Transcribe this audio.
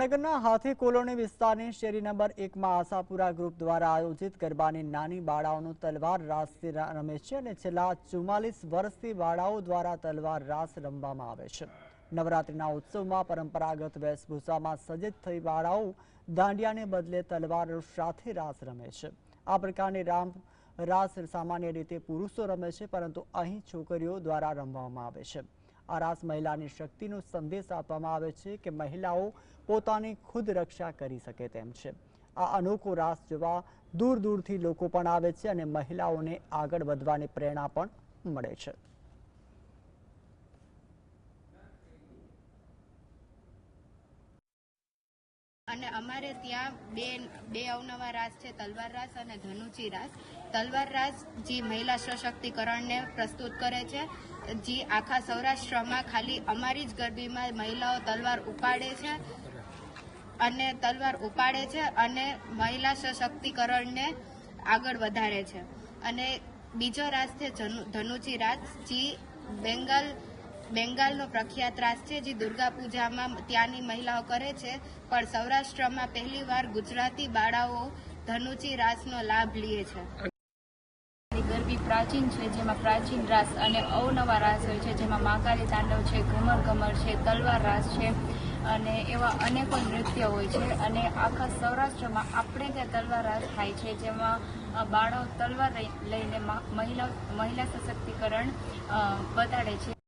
નગરના હાથી કોલોની વિસ્તારની શેરી નંબર એકમાં આશાપુરા ગ્રુપ દ્વારા આયોજિત ગરબાની નાની બાળાઓનું તલવાર રાસથી રમે છે અને છેલ્લા ચુમ્માલીસ વર્ષથી બાળાઓ દ્વારા તલવાર રાસ રમવામાં આવે છે. નવરાત્રિના ઉત્સવમાં પરંપરાગત વેશભૂષામાં સજ્જ થઈ બાળાઓ દાંડિયાને બદલે તલવાર સાથે રાસ રમે છે. આ પ્રકારની રામ, રાસ સામાન્ય રીતે પુરુષો રમે છે, પરંતુ અહીં છોકરીઓ દ્વારા રમવામાં આવે છે. આ રાસ મહિલાની શક્તિનો સંદેશ આપવામાં આવે છે કે મહિલાઓ પોતાની ખુદ રક્ષા કરી શકે તેમ છે. આ અનોખો રાસ જોવા દૂર દૂરથી લોકો પણ આવે છે અને મહિલાઓને આગળ વધવાની પ્રેરણા પણ મળે છે. અને અમારે ત્યાં બે બે અવનવા રાસ છે, તલવાર રાસ અને ધનુચી રાસ. તલવાર રાસ જે મહિલા સશક્તિકરણને પ્રસ્તુત કરે છે, જે આખા સૌરાષ્ટ્રમાં ખાલી અમારી જ ગરબીમાં મહિલાઓ તલવાર ઉપાડે છે અને તલવાર ઉપાડે છે અને મહિલા સશક્તિકરણને આગળ વધારે છે. અને બીજો રાસ છે ધનુચી રાસ, જે બેંગાલ બેંગાલનો પ્રખ્યાત રાસ છે જે દુર્ગા પૂજામાં ત્યાંની મહિલાઓ કરે છે, પણ સૌરાષ્ટ્રમાં પહેલીવાર ગુજરાતી બાળાઓ ધનુચી રાસનો લાભ લે છે. ગરબી પ્રાચીન છે, જેમાં પ્રાચીન રાસ અને અવનવા રાસ હોય છે, જેમાં માકારી તાંડવ છે, ઘમર ઘમર છે, તલવાર રાસ છે, અને એવા અનેકો નૃત્ય હોય છે. અને આખા સૌરાષ્ટ્રમાં આપણે ત્યાં તલવાર રાસ થાય છે, જેમાં બાળાઓ તલવાર લઈ- લઈને મહિલા મહિલા સશક્તિકરણ બતાડે છે.